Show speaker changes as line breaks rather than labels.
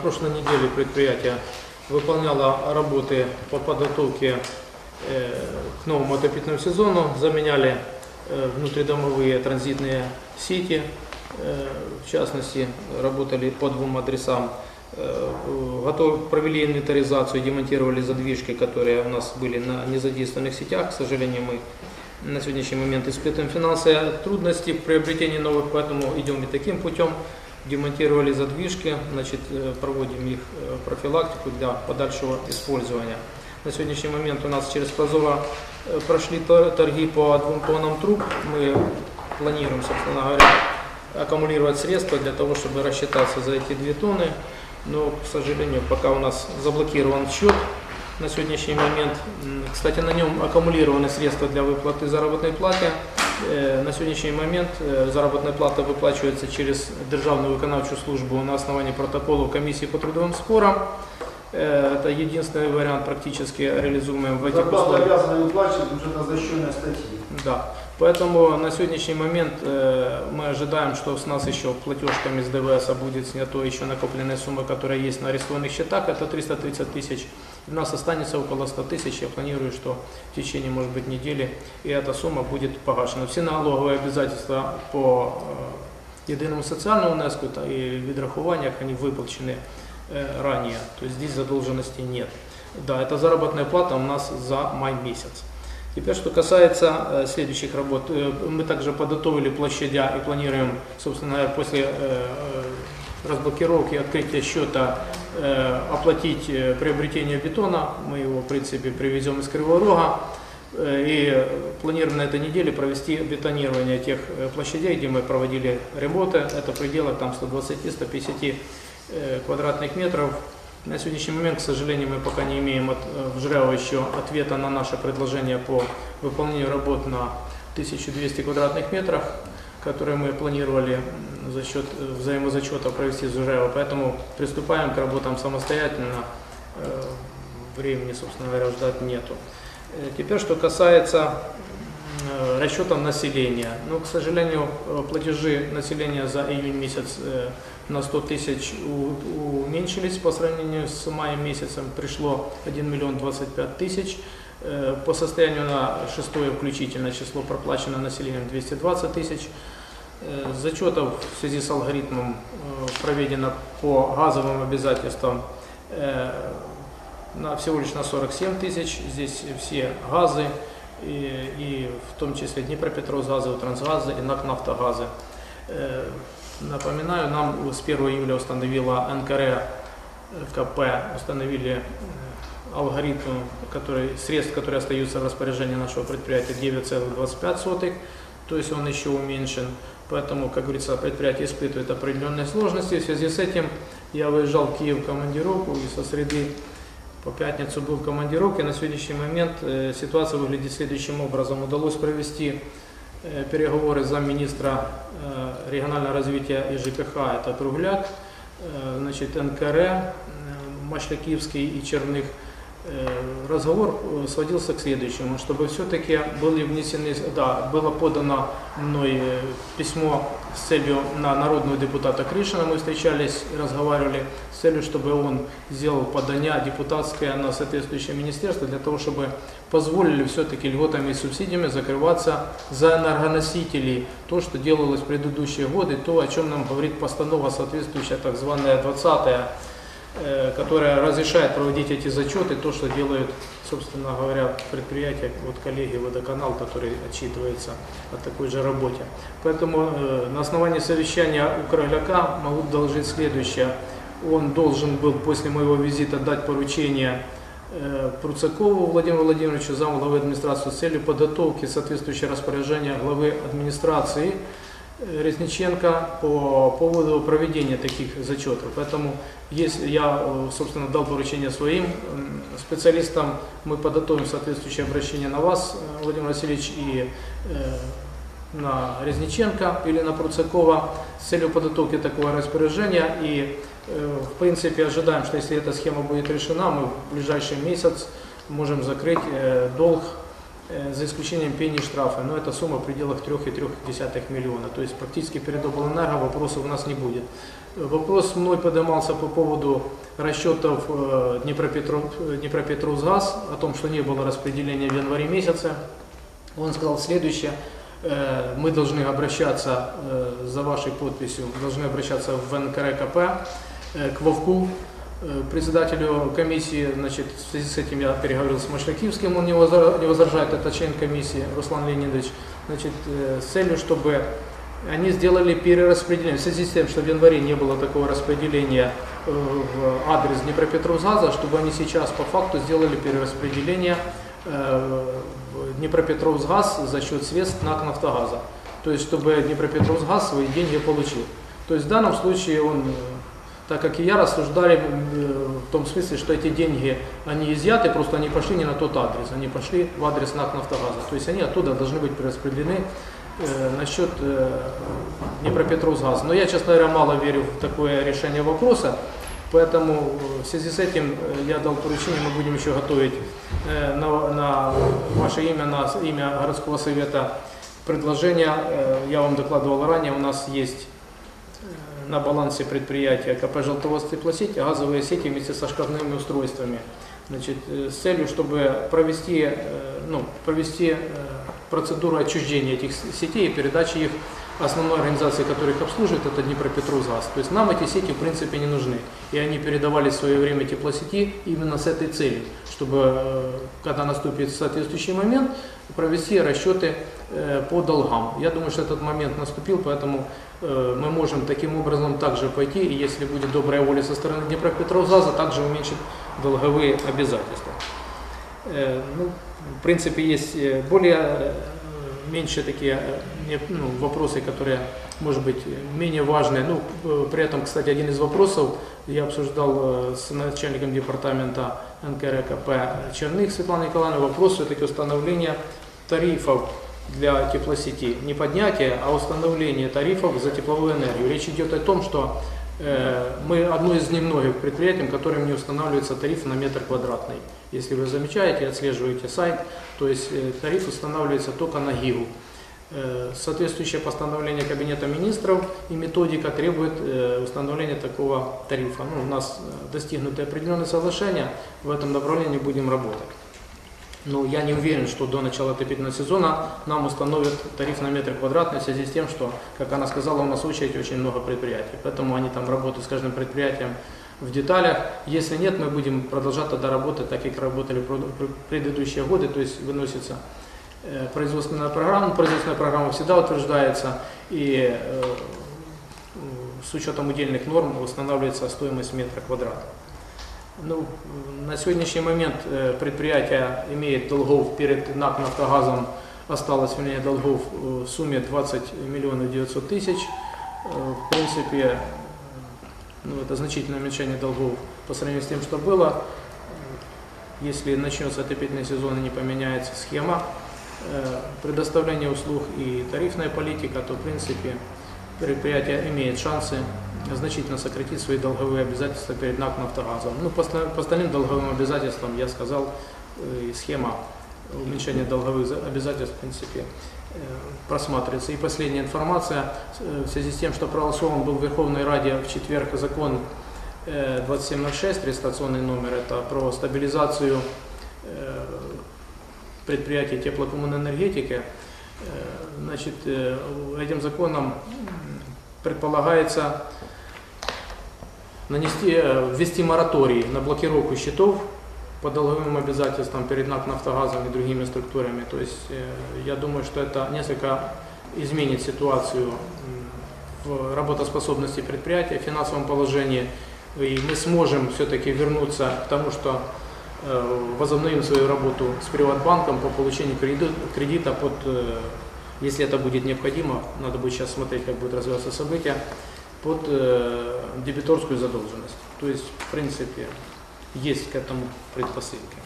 прошлой неделе предприятие выполняло работы по подготовке э, к новому отопительному сезону, заменяли э, внутридомовые транзитные сети, э, в частности, работали по двум адресам. Готов- провели инвентаризацию, демонтировали задвижки, которые у нас были на незадействованных сетях. К сожалению, мы на сегодняшний момент испытываем финансовые трудности в приобретении новых, поэтому идем и таким путем. Демонтировали задвижки, значит, э, проводим их э, профилактику для подальшего использования. На сегодняшний момент у нас через Прозоро э, прошли тор- торги по двум тоннам труб. Мы планируем, собственно говоря, аккумулировать средства для того, чтобы рассчитаться за эти две тонны. Но, к сожалению, пока у нас заблокирован счет на сегодняшний момент. Кстати, на нем аккумулированы средства для выплаты заработной платы. Э, На сегодняшний момент э, заработная плата выплачивается через Державную виконавчу службу на основании протоколу комиссии по трудовым спорам. Э, Это единственный вариант практически реализуемый в этих условиях.
обязаны выплачивать бюджетно-защищенные статьи.
Да. Поэтому на сегодняшний момент э, мы ожидаем, что с нас еще платежками с ДВС будет снято еще накопленная сумма, которая есть на арестованных счетах, это 330 тысяч. У нас останется около 100 тысяч. Я планирую, что в течение, может быть, недели и эта сумма будет погашена. Все налоговые обязательства по э, єдиному соціальному внеску та і відрахуваннях, они выплачены э, ранее. То есть здесь задолженности нет. Да, это заработная плата у нас за май месяц. Теперь, что касается э, следующих работ, Э, мы также подготовили площадя и планируем, собственно, говоря, после э, э, разблокировки и открытия счета э, оплатить э, приобретение бетона. Мы его, в принципе, привезем из Кривого Рога. Э, И планируем на этой неделе провести бетонирование тех э, площадей, где мы проводили ремонты. Это в пределах там 120-150 э, квадратных метров. На сегодняшний момент, к сожалению, мы пока не имеем от э, в ЖРЭО еще ответа на наше предложение по выполнению работ на 1200 квадратных метрах, которые мы планировали за счет взаимозачета провести с ЖРЭО. Поэтому приступаем к работам самостоятельно. Э, Времени, собственно говоря, ждать нету. Э, Теперь, что касается э, расчетов населения. Ну, к сожалению, платежи населения за июнь месяц на 100 тысяч уменьшились по сравнению с маем месяцем. Пришло 1 миллион 25 тысяч. По состоянию на 6 включительно число проплачено населением 220 тысяч. Э, Зачетов в связи с алгоритмом э, проведено по газовым обязательствам э, на, всего лишь на 47 тысяч. Здесь все газы, и, и в том числе Днепропетровсгазы, Трансгазы и НАК Нафтогазы. Э, Напоминаю, нам с 1 июля установила НКР э, КП, установили э, алгоритм который, средств, которые остаются в распоряжении нашего предприятия 9,25, то есть он еще уменьшен. Поэтому, как говорится, предприятие испытывает определенные сложности. В связи с этим я выезжал в Киев в командировку и со среды по пятницу был в командировке. На сегодняшний момент э, ситуация выглядит следующим образом. Удалось провести э, переговоры замминистра э, регионального развития и ЖКХ, это Кругляк, э, значит, НКР, э, Машляківський и Черных. Э, Разговор э, сводился к следующему, чтобы все-таки были внесены, да, было подано мной э, письмо с целью на народного депутата Кришина, мы встречались разговаривали с целью, чтобы он сделал подание депутатское на соответствующее министерство для того, чтобы позволили все-таки льготами и субсидиями закрываться за энергоносители. То, что делалось в предыдущие годы, то, о чем нам говорит постанова соответствующая, так званая 20-я, э, которая разрешает проводить эти зачеты, то, что делают, собственно говоря, предприятия, вот коллеги Водоканал, который отчитывается о такой же работе. Поэтому э, на основании совещания у Короляка могу доложить следующее. Он должен был после моего визита дать поручение э, Пруцакову Владимиру Владимировичу, заму главы администрации с целью подготовки соответствующего распоряжения главы администрации э, Резниченко по поводу проведения таких зачетов. Поэтому если я, э, собственно, дал поручение своим специалистам, мы подготовим соответствующее обращение на вас, э, Владимир Васильевич, и э, на Резниченко или на Пруцакова с целью подготовки такого распоряжения. И, в принципе, ожидаем, что если эта схема будет решена, мы в ближайший месяц можем закрыть долг за исключением пени штрафа, но эта сумма в пределах 3,3 миллиона. То есть практически перед облэнерго вопросов у нас не будет. Э, Вопрос мной поднимался по поводу расчетов э, Днепропетров, э, Днепропетровсгаз, о том, что не было распределения в январе месяце. Он сказал следующее. Э, Мы должны обращаться э, за вашей подписью, должны обращаться в НКРКП, э, к Вовку, э, председателю комиссии, значит, в связи с этим я переговорил с Машлякивским, он не возра- не возражает, это член комиссии Руслан Леонидович, значит, с целью, чтобы они сделали перераспределение. В связи с тем, что в январе не было такого распределения э, в адрес Днепропетровсгаза, чтобы они сейчас по факту сделали перераспределение э, в Днепропетровсгаз за счет средств НАК Нафтогаза. То есть, чтобы Днепропетровсгаз свои деньги получил. То есть, в данном случае он, э, так как и я, рассуждали э, в том смысле, что эти деньги, они изъяты, просто они пошли не на тот адрес, они пошли в адрес НАК Нафтогаза. То есть, они оттуда должны быть перераспределены э, насчет э, Днепропетровсгаза. Но я, честно говоря, мало верю в такое решение вопроса, поэтому э, в связи с этим э, я дал поручение, мы будем еще готовить на, на ваше имя, на имя городского совета предложение. Я вам докладывал ранее, у нас есть на балансе предприятия КП «Желтоводство теплосеть» газовые сети вместе со шкафными устройствами. Значит, э, с целью, чтобы провести, э, ну, провести э, процедуру отчуждения этих сетей и передачи их основной организации, которая их обслуживает, это Днепропетровсгаз. То есть нам эти сети в принципе не нужны. И они передавали в свое время теплосети именно с этой целью, чтобы, э, когда наступит соответствующий момент, провести расчеты э, по долгам. Я думаю, что этот момент наступил, поэтому э, мы можем таким образом также пойти, и если будет добрая воля со стороны Днепропетровсгаза, также уменьшить долговые обязательства. Ну, в принципе, есть более меньше такие э, ну, вопросы, которые, может быть, менее важные. Ну, э, при этом, кстати, один из вопросов я обсуждал э, с начальником департамента НКРКП Черных Светланой Николаевной вопрос все-таки установления тарифов для теплосети. Не поднятие, а установление тарифов за тепловую энергию. Речь идет о том, что мы одно из немногих предприятий, которым не устанавливается тариф на метр квадратный. Если вы замечаете, отслеживаете сайт, то есть э, тариф устанавливается только на гигу. Э, Соответствующее постановление Кабинета министров и методика требует э, установления такого тарифа. Ну, у нас э, достигнуты определенные соглашения, в этом направлении будем работать. Но я не уверен, что до начала отопительного сезона нам установят тариф на метр квадратный в связи с тем, что, как она сказала, у нас очередь очень много предприятий. Поэтому они там работают с каждым предприятием в деталях. Если нет, мы будем продолжать тогда работать так, как работали в пред- предыдущие годы, то есть выносится э, производственная программа. Производственная программа всегда утверждается и э, с учетом удельных норм устанавливается стоимость метра квадратного. Ну, на сегодняшний момент предприятие имеет долгов перед НАК «Нафтогазом», осталось, вернее, долгов э, в сумме 20 миллионов 900 тысяч. Э, В принципе, э, ну, это значительное уменьшение долгов по сравнению с тем, что было. Если начнется отопительный сезон и не поменяется схема предоставления услуг и тарифная политика, то, в принципе, предприятие имеет шансы значительно сократить свои долговые обязательства перед НАК «Нафтогазом». Ну, по, по остальным долговым обязательствам, я сказал, э, схема уменьшения долговых за- обязательств, в принципе, э, просматривается. И последняя информация, э, в связи с тем, что проголосован был в Верховной Раде в четверг закон э, 2706, регистрационный номер, это про стабилизацию э, предприятий теплокоммунэнергетики. Э, Значит, э, этим законом предполагается нанести, э, ввести мораторий на блокировку счетов по долговым обязательствам перед НАК «Нафтогазом» и другими структурами. То есть я думаю, что это несколько изменит ситуацию в работоспособности предприятия, в финансовом положении, и мы сможем все-таки вернуться к тому, что возобновим свою работу с Приватбанком по получению кредита, под, если это будет необходимо, надо будет сейчас смотреть, как будут развиваться события, под э, дебиторскую задолженность. То есть, в принципе, есть к этому предпосылки.